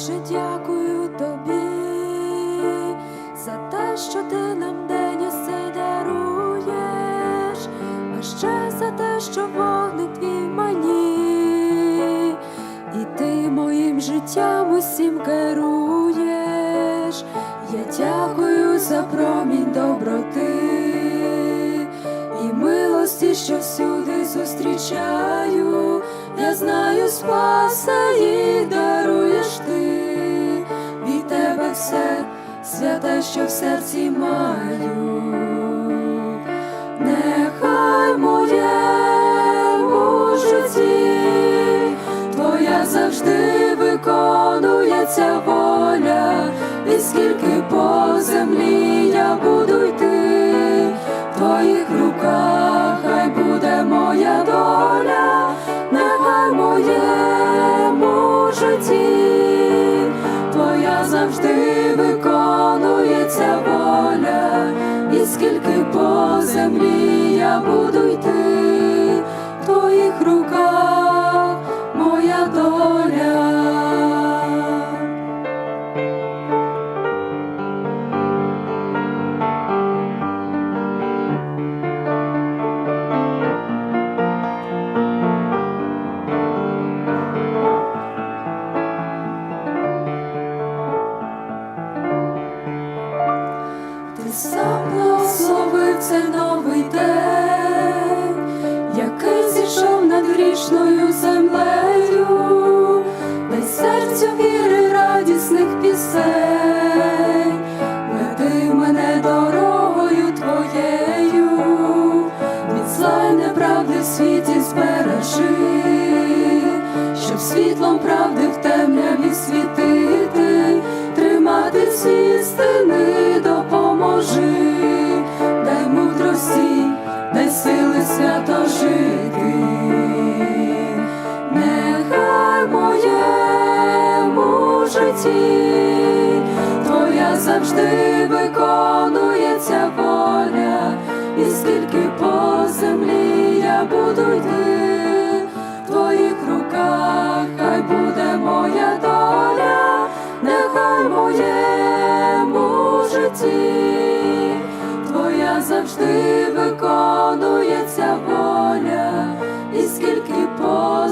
Отче, дякую тобі за те, що ти нам день цей даруєш, а ще за те, що вогник твій в мені, і ти моїм життям усім керуєш. Я дякую за промінь доброти і милості, що всюди зустрічаю. Я знаю, спаса і даруєш ти від тебе все святе, що в серці маю. Нехай в моєму житті твоя завжди виконується воля, і скільки по землі доля, нехай моєму житті, твоя завжди виконується воля, і скільки по землі я буду йти, в світі збережи, щоб світлом правди в темряві світити, тримати ці істини допоможи, дай мудрості, дай сили свято жити, нехай моєму житті твоя завжди виконується воля, і скільки по землі буду йти, в твоїх руках. Хай буде моя доля, нехай моєму житті, твоя завжди виконується воля, і скільки по